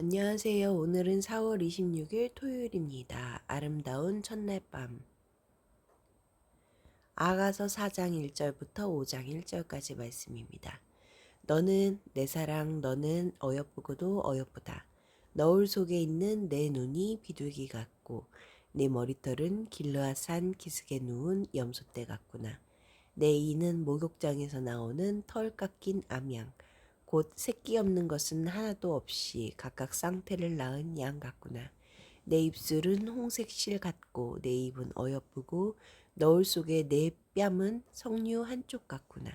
안녕하세요. 오늘은 4월 26일 토요일입니다. 아름다운 첫날 밤. 아가서 4장 1절부터 5장 1절까지 말씀입니다. 너는 내 사랑, 너는 어여쁘고도 어여쁘다. 너울 속에 있는 내 눈이 비둘기 같고 내 머리털은 길르앗산 기슭에 누운 염소떼 같구나. 내 이는 목욕장에서 나오는 털 깎인 암양. 곧 새끼 없는 것은 하나도 없이 각각 쌍태를 낳은 양 같구나. 내 입술은 홍색 실 같고 내 입은 어여쁘고 너울 속에 내 뺨은 석류 한쪽 같구나.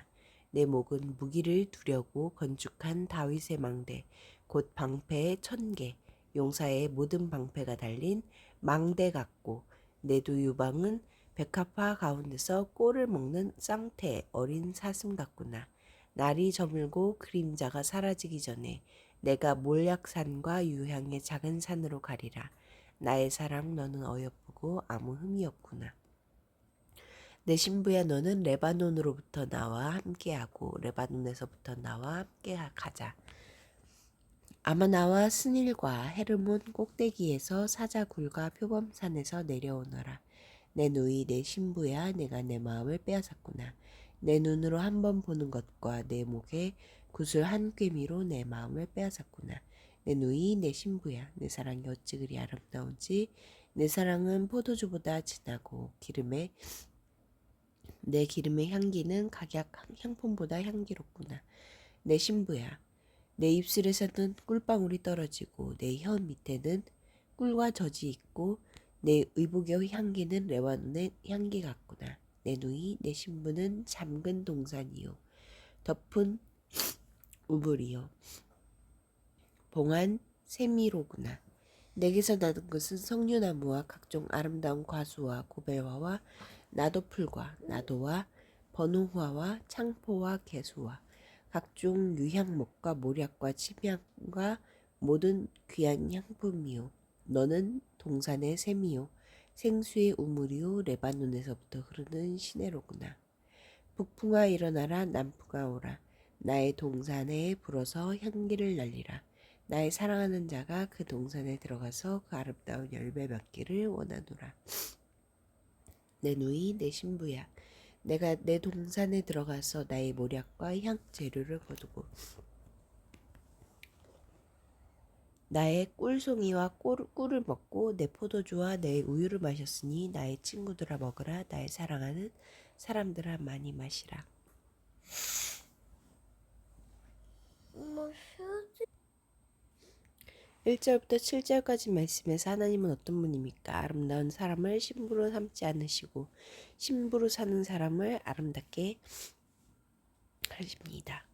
내 목은 무기를 두려고 건축한 다윗의 망대, 곧 방패의 천개, 용사의 모든 방패가 달린 망대 같고 내 두 유방은 백합화 가운데서 꼴을 먹는 쌍태 어린 사슴 같구나. 날이 저물고 그림자가 사라지기 전에 내가 몰약산과 유향의 작은 산으로 가리라. 나의 사랑 너는 어여쁘고 아무 흠이 없구나. 내 신부야 너는 레바논으로부터 나와 함께하고 레바논에서부터 나와 함께 가자. 아마나와 스닐과 헤르몬 꼭대기에서 사자굴과 표범산에서 내려오너라. 내 누이 내 신부야 내가 내 마음을 빼앗았구나. 내 눈으로 한 번 보는 것과 내 목에 구슬 한 꿰미로 내 마음을 빼앗았구나. 내 누이 내 신부야 내 사랑이 어찌 그리 아름다운지 내 사랑은 포도주보다 진하고 기름에 내 기름의 향기는 각약 향품보다 향기롭구나. 내 신부야 내 입술에서는 꿀방울이 떨어지고 내 혀 밑에는 꿀과 젖이 있고 내 의복의 향기는 레바논의 향기 같구나. 내 누이 내 신부는 잠근 동산이요. 덮은 우물이요. 봉한 세미로구나. 내게서 나는 것은 석류나무와 각종 아름다운 과수와 고벨화와 나도풀과 나도와 번호화와 창포와 개수와 각종 유향목과 모략과 침향과 모든 귀한 향품이요. 너는 동산의 샘이요 생수의 우물이요 레바논에서부터 흐르는 시내로구나. 북풍아 일어나라 남풍아 오라 나의 동산에 불어서 향기를 날리라. 나의 사랑하는 자가 그 동산에 들어가서 그 아름다운 열매 맺기를 원하노라. 내 누이 내 신부야. 내가 내 동산에 들어가서 나의 모략과 향 재료를 거두고 나의 꿀송이와 꿀, 꿀을 먹고 내 포도주와 내 우유를 마셨으니 나의 친구들아 먹으라 나의 사랑하는 사람들아 많이 마시라. 뭐 휴지 1절부터 7절까지 말씀에서 하나님은 어떤 분입니까? 아름다운 사람을 신부로 삼지 않으시고 신부로 사는 사람을 아름답게 하십니다.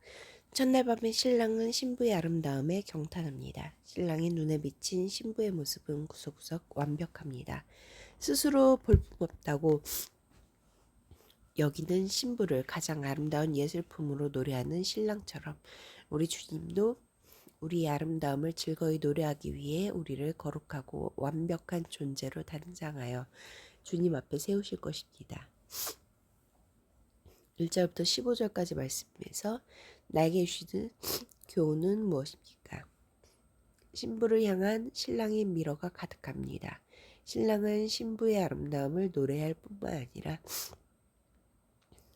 첫날 밤에 신랑은 신부의 아름다움에 경탄합니다. 신랑의 눈에 비친 신부의 모습은 구석구석 완벽합니다. 스스로 볼품없다고 여기는 신부를 가장 아름다운 예술품으로 노래하는 신랑처럼 우리 주님도 우리의 아름다움을 즐거이 노래하기 위해 우리를 거룩하고 완벽한 존재로 단장하여 주님 앞에 세우실 것입니다. 1절부터 15절까지 말씀에서 나에게 주시는 교훈은 무엇입니까? 신부를 향한 신랑의 미러가 가득합니다. 신랑은 신부의 아름다움을 노래할 뿐만 아니라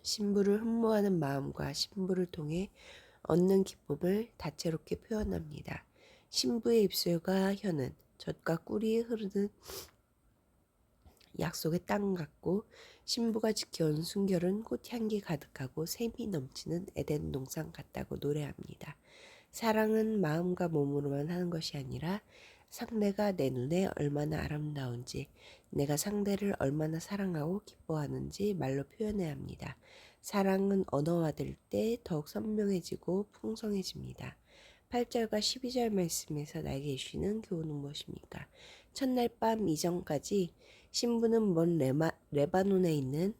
신부를 흠모하는 마음과 신부를 통해 얻는 기쁨을 다채롭게 표현합니다. 신부의 입술과 혀는 젖과 꿀이 흐르는 약속의 땅 같고 신부가 지켜온 순결은 꽃향기 가득하고 샘이 넘치는 에덴 동산 같다고 노래합니다. 사랑은 마음과 몸으로만 하는 것이 아니라 상대가 내 눈에 얼마나 아름다운지 내가 상대를 얼마나 사랑하고 기뻐하는지 말로 표현해야 합니다. 사랑은 언어화될 때 더욱 선명해지고 풍성해집니다. 8절과 12절 말씀에서 나에게 주시는 교훈은 무엇입니까? 첫날 밤 이전까지 신부는 먼 레마, 레바논에 있는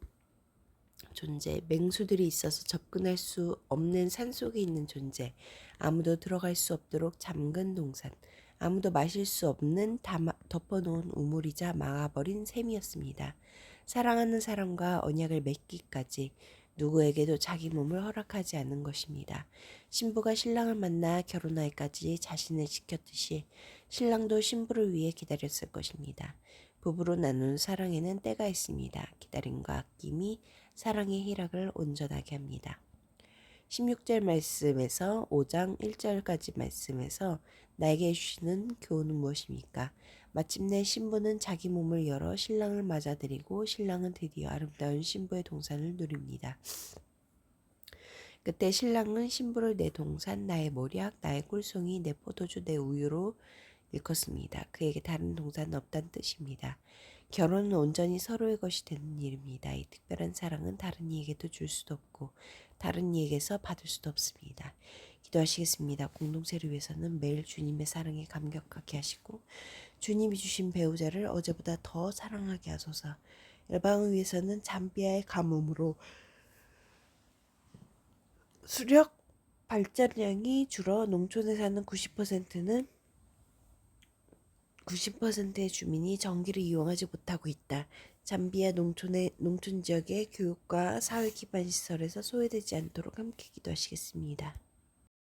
존재, 맹수들이 있어서 접근할 수 없는 산 속에 있는 존재, 아무도 들어갈 수 없도록 잠근 동산, 아무도 마실 수 없는 담아, 덮어놓은 우물이자 막아버린 샘이었습니다. 사랑하는 사람과 언약을 맺기까지 누구에게도 자기 몸을 허락하지 않는 것입니다. 신부가 신랑을 만나 결혼하기까지 자신을 지켰듯이 신랑도 신부를 위해 기다렸을 것입니다. 부부로 나눈 사랑에는 때가 있습니다. 기다림과 아낌이 사랑의 희락을 온전하게 합니다. 16절 말씀에서 5장 1절까지 말씀에서 나에게 주시는 교훈은 무엇입니까? 마침내 신부는 자기 몸을 열어 신랑을 맞아들이고 신랑은 드디어 아름다운 신부의 동산을 누립니다. 그때 신랑은 신부를 내 동산, 나의 모략, 나의 꿀송이, 내 포도주, 내 우유로 일컫습니다. 그에게 다른 동산은 없다는 뜻입니다. 결혼은 온전히 서로의 것이 되는 일입니다. 이 특별한 사랑은 다른 이에게도 줄 수도 없고 다른 이에게서 받을 수도 없습니다. 기도하시겠습니다. 공동체를 위해서는 매일 주님의 사랑에 감격하게 하시고 주님이 주신 배우자를 어제보다 더 사랑하게 하소서. 열방을 위해서는 잠비아의 가뭄으로 수력 발전량이 줄어 농촌에 사는 90%는 90%의 주민이 전기를 이용하지 못하고 있다. 잠비아 농촌의 농촌 지역의 교육과 사회 기반 시설에서 소외되지 않도록 함께 기도하시겠습니다.